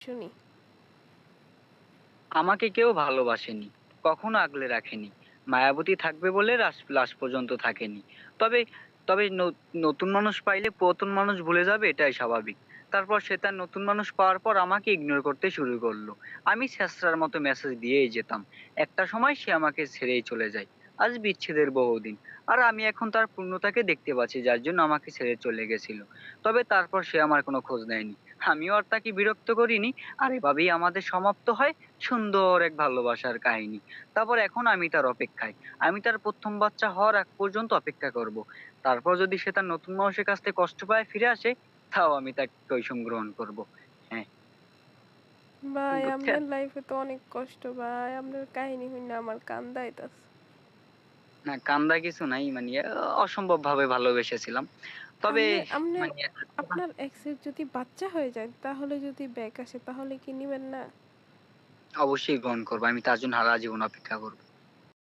শুনি। আমাকে কেউ ভালোবাসেনি, কখনো আগলে রাখেনি। মায়াবতী থাকবে বলে লাস্ট পর্যন্ত থাকেনি। তবে তবে ন- নতুন মানুষ পাইলে পুরাতন মানুষ ভুলে যাবে, এটাই স্বাভাবিক। তারপর সে তার নতুন মানুষ পাওয়ার পর আমাকে ইগনোর করতে শুরু করল। আমি শেষরার মতো মেসেজ দিয়েই যেতাম। একটা সময় সে আমাকে ছেড়েই চলে যায়। আজ বিচ্ছেদের বহুদিন। আর আমি এখন তার পূর্ণতাকে দেখতে পাচ্ছি যার জন্য আমাকে ছেড়ে চলে গেছিল। তবে তারপর সে আমার কোনো খোঁজ নেয়নি। আমিও আর তাকে বিরক্ত করিনি। আর এভাবেই আমাদের সমাপ্ত হয় সুন্দর এক ভালোবাসার কাহিনী। তারপর এখন আমি তার অপেক্ষায়। আমি তার প্রথম বাচ্চা হওয়ার আগ পর্যন্ত অপেক্ষা করব। তারপর যদি সে তার নতুন মানুষের কাছ থেকে কষ্ট পায় ফিরে আসে তাও আমি তাকে কৈশম গ্রহণ করব। ভাই বুঝছেন? আপনার লাইফে তো অনেক কষ্ট। ভাই আপনার কাহিনী শুনে আমার কান্দাইতাছে না কান্দা কিছু নাই মানে অসম্ভব ভাবে ভালোবেসেছিলাম। তবে মানে আপনার এক্সের যদি বাচ্চা হয়ে যায় তাহলে যদি ব্যাক আসে তাহলে কি নিবেন না? অবশ্যই গ্রহণ করব আমি তার জন্য সারা জীবন অপেক্ষা করব।